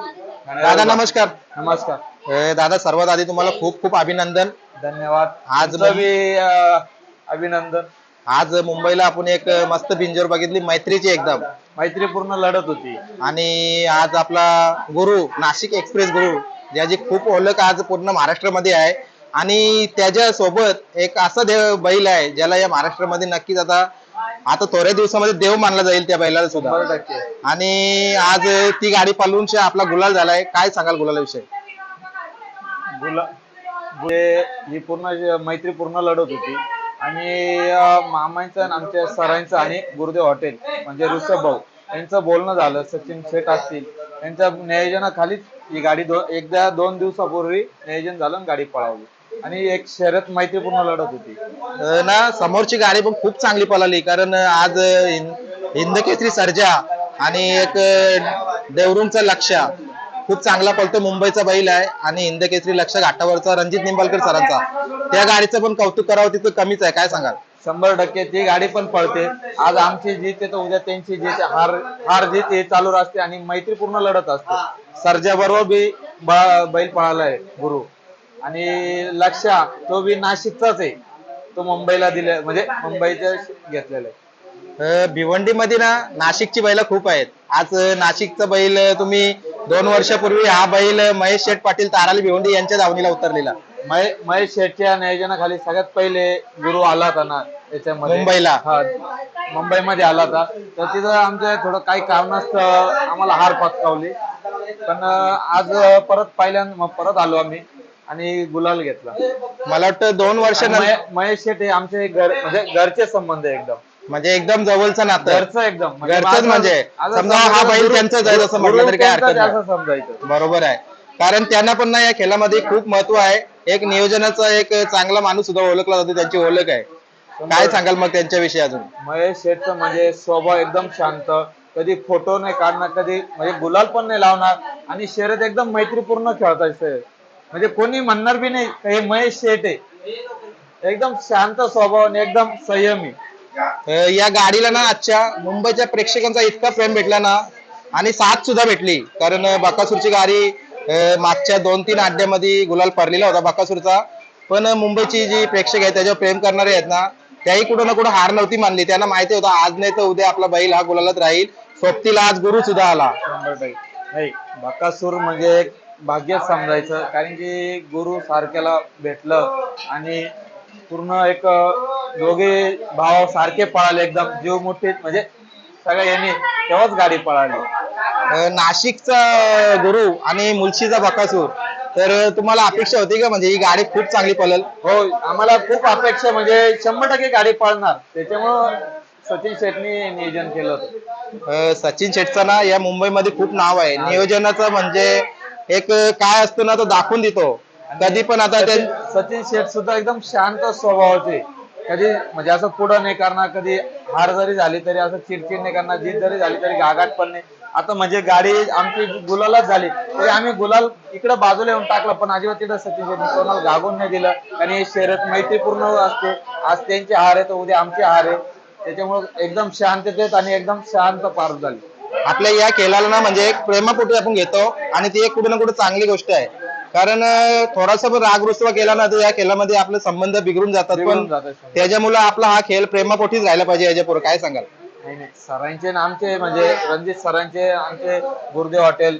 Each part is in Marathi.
दादा नमस्कार. नमस्कार. दादा सर्वात आधी तुम्हाला खूप खूप अभिनंदन. धन्यवाद. आज तुमचं बी अं, अभिनंदन. आज मुंबईला आपण एक मस्त पिंजोर बघितली मैत्रीची एकदम. मैत्रीपूर्ण लढत होती. आणि आज आपला गुरु नाशिक एक्सप्रेस गुरु ज्याची खूप ओळख आज पूर्ण महाराष्ट्रामध्ये आहे. आणि त्याच्या सोबत एक असा देव बैल आहे ज्याला या महाराष्ट्रामध्ये नक्कीच आता आता थोड्या दिवसामध्ये देव मानला जाईल त्या बैलाला सुद्धा. टक्के आणि आज ती गाडी पालवून शे आपला गुलाल झालाय. काय सांगाल गुलालाविषयी गुला गुले ही पूर्ण जी मैत्रीपूर्ण लढत होती. आणि अं, मामांचं आणि आमच्या सरांचं आणि गुरुदेव हॉटेल म्हणजे ऋषभ भाऊ यांचं बोलणं झालं. सचिन शेठ असतील यांच्या नियोजनाखालीच ही गाडी दो एकदा दोन दिवसापूर्वी नियोजन झालं आणि गाडी पळवली आणि एक शर्यत मैत्रीपूर्ण लढत होती. अ, ना समोरची गाडी पण खूप चांगली पळाली कारण आज हिंद- हिंदकेसरी सर्जा आणि एक अ, देवरूंचा लक्ष खूप चांगला पळतो मुंबईचा बैल आहे आणि हिंदकेसरी लक्ष घाटावरचा रणजित निंबाळकर सरांचा. त्या गाडीचं पण कौतुक करावं तिथं कमीच आहे काय सांगाल? शंभर टक्के ती गाडी पण पळते. आज आमची जीत आहे तर उद्या त्यांची जीत. हार हार जीत हे चालू असते आणि मैत्रीपूर्ण लढत असते. सर्जा बरोबर बी ब- बैल पळालाय गुरु. आणि लक्षा तो बी नाशिकचाच आहे. तो मुंबईला दिले म्हणजे मुंबईच्या घेतलेला आहे. अ, भिवंडीमध्ये ना नाशिकची बैल खूप आहेत. आज नाशिकचा बैल तुम्ही दोन वर्षापूर्वी हा बैल महेश शेठ पाटील ताराली भिवंडी यांच्या दावणीला उतरलेला. महे- महेश शेठच्या नियोजनाखाली सगळ्यात पहिले गुरु आला होता ना याच्यामध्ये. मुंबईला. हा मुंबईमध्ये आला होता. तर तिथं आमचं थोडं काही कारणास्तव आम्हाला हार पत्कावली. पण अं, आज परत पहिल्यांदा परत आलो आम्ही. आणि गुलाल घेतला. मला वाटतं दोन वर्ष महे- महेश शेठ हे आमचे घर म्हणजे घरचे संबंध आहे एकदम. म्हणजे एकदम जवळचं नातं. घरचं एकदम. घरचंच माझं- म्हणजे. समजा हा बैल गुरु- त्यांचाच आहे असं म्हटलं गुरु तरी काय हरकत त्यांचाच नाही. आहे असं समजायचं. बरोबर आहे. कारण त्यांना पण ना या खेळामध्ये खूप महत्त्व आहे. एक नियोजनाचा एक चांगला माणूस सुद्धा ओळखला जातो त्यांची ओळख आहे. काय सांगाल मग त्यांच्याविषयी अजून? महेश शेठचं म्हणजे स्वभाव एकदम शांत. कधी फोटो नाही काढणार कधी म्हणजे गुलाल पण नाही लावणार. आणि शर्यत एकदम मैत्रीपूर्ण खेळतात म्हणजे कोणी म्हणणार बी नाही का हे महेश शेठ आहे. एकदम शांत स्वभाव आणि एकदम संयमी. अं, या गाडीला ना आजच्या मुंबईच्या प्रेक्षकांचा इतका प्रेम भेटला ना आणि साथ सुद्धा भेटली. कारण अं, बकासूरची गाडी अं, मागच्या दोन तीन अड्ड्यामध्ये गुलाल पडलेला होता बकासूरचा. पण अं, मुंबईची जी प्रेक्षक आहेत त्याच्यावर प्रेम करणारे आहेत ना त्याही कुठं ना कुठं हार नव्हती मानली. त्यांना माहिती होतं आज नाही तर उद्या आपला बैल हा गुलालात राहील. सोबतीला आज गुरु सुद्धा आला. नाही बकासूर म्हणजे एक भाग्यच समजायचं. कारण की गुरु सारख्याला भेटलं आणि पूर्ण एक दोघे भाव सारखे पळाले एकदम. जीव मुठीत म्हणजे सगळ्या यांनी तेव्हाच गाडी पळाली. नाशिकचा गुरु आणि मुलशीचा बकासूर. तर तुम्हाला अपेक्षा होती का? म्हणजे ही गाडी खूप चांगली पळेल. हो आम्हाला खूप अपेक्षा म्हणजे शंभर टक्के गाडी पळणार. त्याच्यामुळं सचिन शेटनी नियोजन केलं होतं. सचिन शेटचं ना या मुंबईमध्ये खूप नाव आहे. नियोजनाचं म्हणजे एक काय असतो ना तो दाखवून देतो. कधी पण आता ते सचिन शेठ सुद्धा एकदम शांत स्वभावाचे. कधी म्हणजे असं पुढं नाही करणार कधी हार जरी झाली तरी असं चिडचिड नाही करणार जीत जरी झाली तरी गागाट पण नाही. आता म्हणजे गाडी आमची गुलालच झाली. तरी आम्ही गुलाल इकडे बाजूला येऊन टाकलं पण अजिबात तिथं सचिन कोणाला गागून नाही दिलं. आणि ही शर्यत मैत्रीपूर्ण असते. आज त्यांचे हार आहे तर उद्या आमचे हार आहे त्याच्यामुळे एकदम शांततेत आणि एकदम शांत पार झाली. आपल्या या खेळाला ना म्हणजे एक प्रेमापोटी आपण घेतो आणि ती एक कुठे ना कुठे चांगली गोष्ट आहे. कारण थोडासा पण राग रुसवा केला ना तर या खेळामध्ये आपले संबंध बिघडून जातात. पण. त्याच्यामुळे आपला हा खेळ प्रेमापोटीच राहिला पाहिजे याच्यापुढे. काय सांगाल? नाही नाही. सरांचे आमचे म्हणजे रणजित सरांचे आमचे गुरुदेव हॉटेल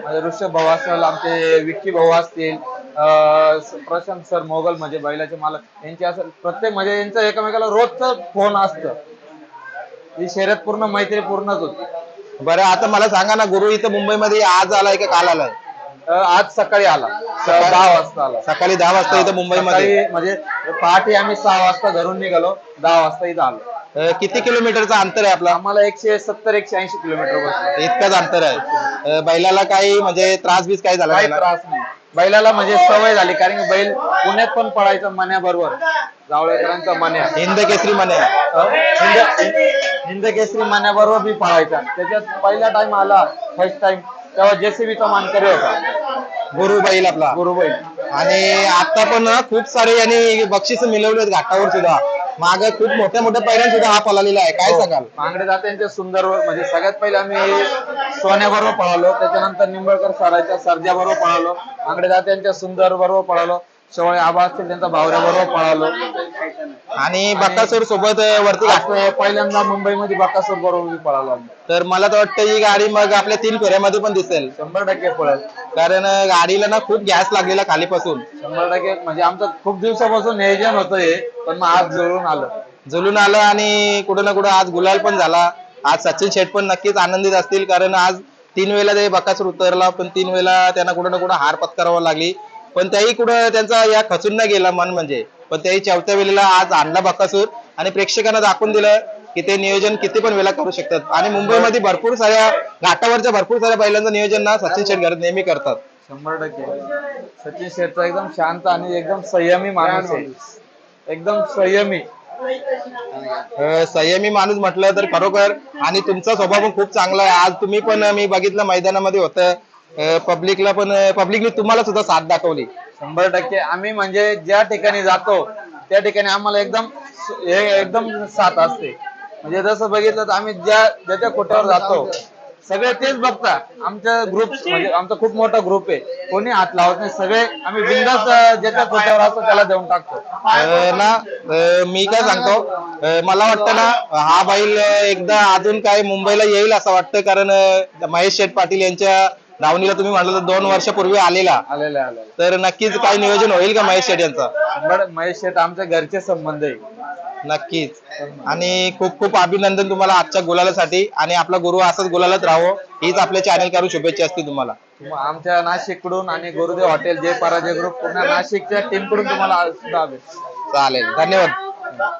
म्हणजे ऋषभ भाऊ असेल आमचे विक्की भाऊ असतील अं, प्रशांत सर मोगल म्हणजे बैलाचे मालक यांचे असेल प्रत्येक म्हणजे यांचं एकमेकाला रोजचं फोन असतं. ही शर्यत पूर्ण मैत्री पूर्णच होती. बरं आता मला सांगा ना गुरु इथं मुंबईमध्ये आज आलाय का काल आलाय? आज सकाळी आला. स- दहा वाजता आला. सकाळी दहा वाजता इथं मुंबईमध्ये. सकाळी म्हणजे पहाटे आम्ही सहा वाजता घरून निघालो दहा वाजता इथं आलो. अं, किती किलोमीटरचं अंतर आहे आपला? आम्हाला एकशे सत्तर एकशे ऐंशी किलोमीटर बसलं इतकंच अंतर आहे. अं, बैलाला काही म्हणजे त्रास बीस काही झाला काही नाही ना? त्रास नाही. बैलाला म्हणजे सवय झाली कारण की बैल पुण्यात पण पळायचा मन्याबरोबर जावळेकरांचा मन्या. हिंद केसरी म्हणे हिंद हिंद केसरी मन्याबरोबर बी पळायचा. त्याच्यात पहिला टाइम आला फर्स्ट टाइम तेव्हा जेसीबीचा मानकरी होता. गुरु बैल आपला. गुरुबाई आणि आता पण खूप सारे यांनी बक्षीस मिळवले आहेत घाटावर सुद्धा. माग खूप मोठ्या मोठ्या पैऱ्यां सुद्धा हा पळालेला आहे. काय हो. सांगाल? मांगडे जात्यांचे सुंदर म्हणजे सगळ्यात पहिले आम्ही सोन्याबरोबर पळालो. त्याच्यानंतर निंबळकर सराच्या सर्जा बरोबर पळालो. मांगडे जात्यांच्या सुंदर बरोबर पळालो. शेवळे आबा असतील त्यांचा भावऱ्या बरोबर पळालो. आणि बकासूर सोबत वरती घात- आज पहिल्यांदा मुंबईमध्ये बकासूर बरोबर पळालो तर मला तर वाटतं ही गाडी मग आपल्या तीन फेऱ्यामध्ये पण दिसेल. शंभर टक्के पळेल. कारण अं, गाडीला ना खूप गॅस लागलेला खालीपासून. शंभर टक्के. म्हणजे आमचं खूप दिवसापासून नियोजन होतं हे पण मग आज जुळून आलं. जुलून आलं आणि कुठं ना कुठं आज गुलाल पण झाला. आज सचिन शेठ पण नक्कीच आनंदित असतील कारण आज तीन वेळेला ते बकासूर उतरला पण तीन वेळेला त्यांना कुठं ना कुठं हार पत्करावा लागली. पण त्याही कुठं त्यांचा या खचून नाही गेला मन म्हणजे. पण त्याही चौथ्या वेळेला आज आणला बकासूर आणि प्रेक्षकांना दाखवून दिलं की ते नियोजन किती पण वेळा करू शकतात. आणि मुंबईमध्ये भरपूर साऱ्या घाटावरच्या भरपूर साऱ्या बैलांचं नियोजन ना सचिन घरात नेहमी करतात. शंभर टक्के. सचिन शेठचा एकदम शांत आणि एकदम संयमी माणूस आहे. एकदम संयमी. अं, संयमी माणूस म्हटलं तर खरोखर. आणि तुमचा स्वभाव पण खूप चांगला आहे. आज तुम्ही पण मी बघितलं मैदानामध्ये होतं. पब्लिकला पण पब्लिकने तुम्हाला सुद्धा साथ दाखवली. शंभर टक्के. आम्ही म्हणजे ज्या ठिकाणी जातो त्या ठिकाणी आम्हाला एकदम हे एकदम साथ असते. म्हणजे जसं बघितलं तर आम्ही ज्या ज्याच्या कोट्यावर जातो सगळे तेच बघता. आमच्या ग्रुप म्हणजे आमचा खूप मोठा ग्रुप आहे. कोणी हात लावत नाही सगळे आम्ही बिंदास ज्याच्या कोट्यावर असतो त्याला देऊन टाकतो. अं, ना अं, मी काय सांगतो अं, मला वाटतं ना हा बैल एकदा अजून काय मुंबईला येईल असं वाटतं कारण अं, महेश शेठ पाटील यांच्या धावणीला तुम्ही म्हटलं तर दोन वर्षापूर्वी आलेला. आलेले आलेले. तर नक्कीच काही नियोजन होईल का महेश शेठ यांचा? शंभर महेश शेठ आमच्या घरचे संबंध आहे. नक्कीच. आणि खूप खूप अभिनंदन तुम्हाला आजच्या गुलालासाठी. आणि आपला गुरु असंच गुलालत राहो. हीच आपल्या चॅनल करून शुभेच्छा असतील तुम्हाला. तुम- आमच्या नाशिककडून आणि गुरुदेव हॉटेल जय पराजय ग्रुप पुन्हा नाशिकच्या टीमकडून तुम्हाला शुभेच्छा. चालेल. धन्यवाद.